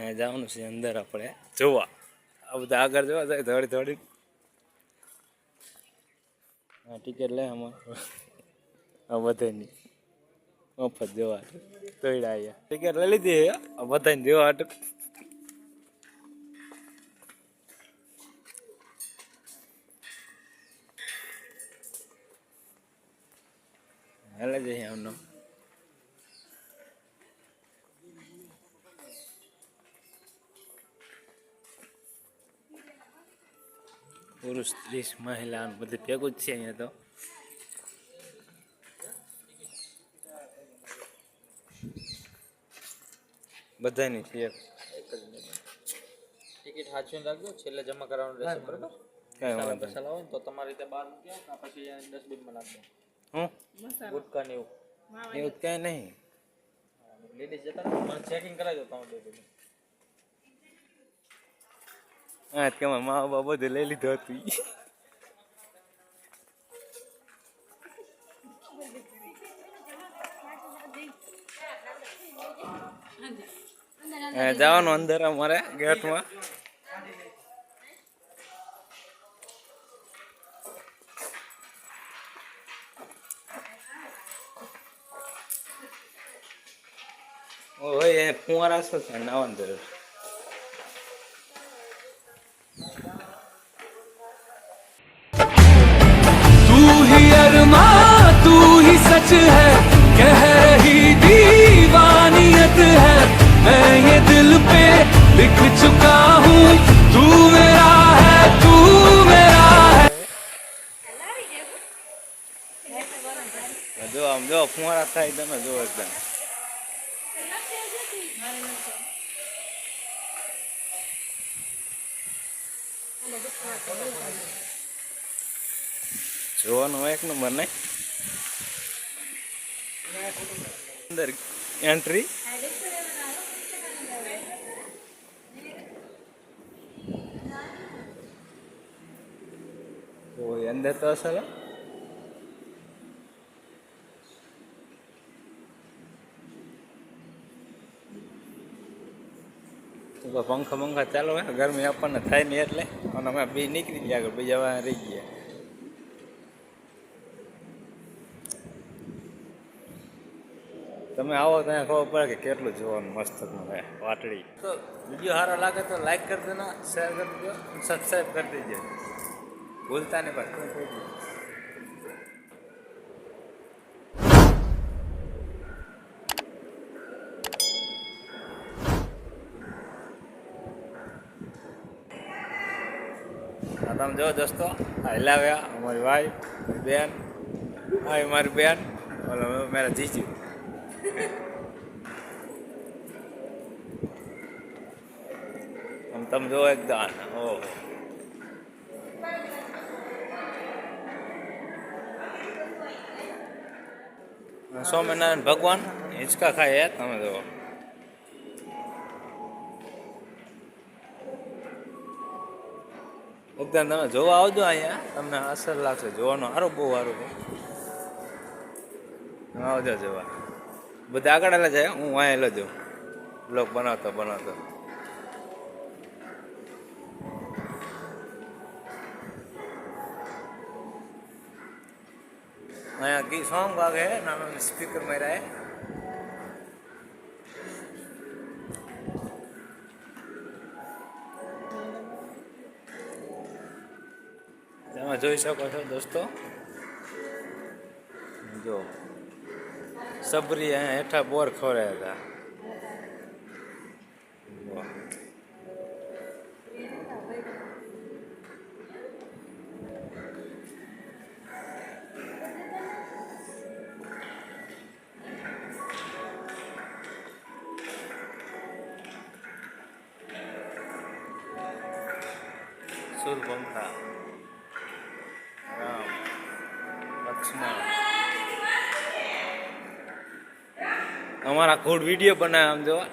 અહીંયા જવાનું છે અંદર આપણે જોવા આ બધા આગળ જોવા જાય થોડી થોડી હા ટિકિટ લે આમાં આ બધાની મફત જોવા તોડ્યા અહીંયા ટિકિટ લઈ લીધી આ બધાને જોવા હાટુ હાલે જઈએ આમનો પુરુષ સ્ત્રી મહિલા ને બધું ભેગું જ છે અહીંયા તો બધાની છે એક ટિકિટ સાચવીને રાખજો છેલ્લે જમા કરાવવાનું રહેશે બરાબર કાંઈ વાંધો નહીં. મસાલા હોય ને તો તમારી રીતે બહાર મૂક્યા કાં પછી અહીંયા ડસ્ટબિનમાં નાખજો હું ગુટકા ને એવું એવું તો કાંઈ નહીં લેડીઝ જતા ને મને ચેકિંગ કરાવજો તમે બે બધું હા મારા મા બાપ બધું લઈ લીધું હતું જવાનું અંદર અમારે ગેટમાં. ઓય ફુવારા છે? નાવાનું જરૂર. ફુવારા થાય તમે જો એકદમ. જોવાનું એક નંબર નહીં? અંદર એન્ટ્રી અંદર તો અસલ હે. તો તો પંખા પંખા ચાલુ હોય, ગરમી આપણને થાય નહીં એટલે. અને અમે બી નીકળી ગયા, આગળ બીજા વાળા રહી ગયા. તમે આવો ત્યાં ખબર પડે કે કેટલું જોવાનું મસ્ત હે વાટડી તો વીડિયો સારો લાગે તો લાઈક કરી દેજો શેર કરી દેજો સબસ્ક્રાઈબ કરી દેજો. ભૂલતા નહીં પાછું તમે જો દોસ્તો હિલાવ્યા, અમારી વાઈફ બેન હા મારી બેન, ઓલો મારા જીજુ. તમે જો એકદમ ઓહો. સ્વામિનારાયણ ભગવાન હિંચકા ખાય તમે જો એકદમ તમે જોવા આવજો અહીંયા તમને અસર લાગશે જોવાનું સારું બહુ સારું છે તમે આવજો જોવા બધા આગળ આલા જાય હું અહીંયા લેજો બ્લોગ બનાવતો બનાવતો અહીંયા કી સોંગ વાગે હે નાના સ્પીકર માર્યા તમે જોઈ શકો છો દોસ્તો જો સબરી અહીંયા હેઠા બોર ખોરાયા હતા વાહ. અમારા ખોડ વીડિયો બનાવે આમ જોવા.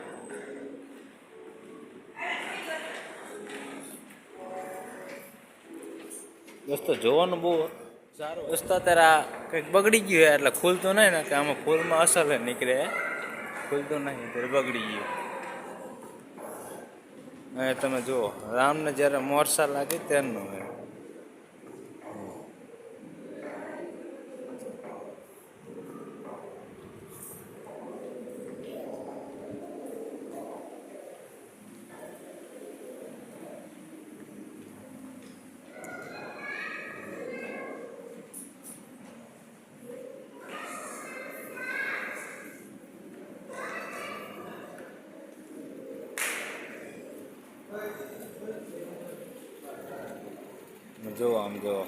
દોસ્તો જોવાનું બહુ સારું. દોસ્તો અત્યારે આ કંઈક બગડી ગયું હોય એટલે ખુલતું નહીં ને કે આમાં ફૂલમાં અસર નીકળે. ખુલતું નહીં ત્યારે બગડી ગયું. હવે તમે જુઓ રામને જ્યારે મોરસા લાગે ત્યારનું જુઓ આમ જુઓ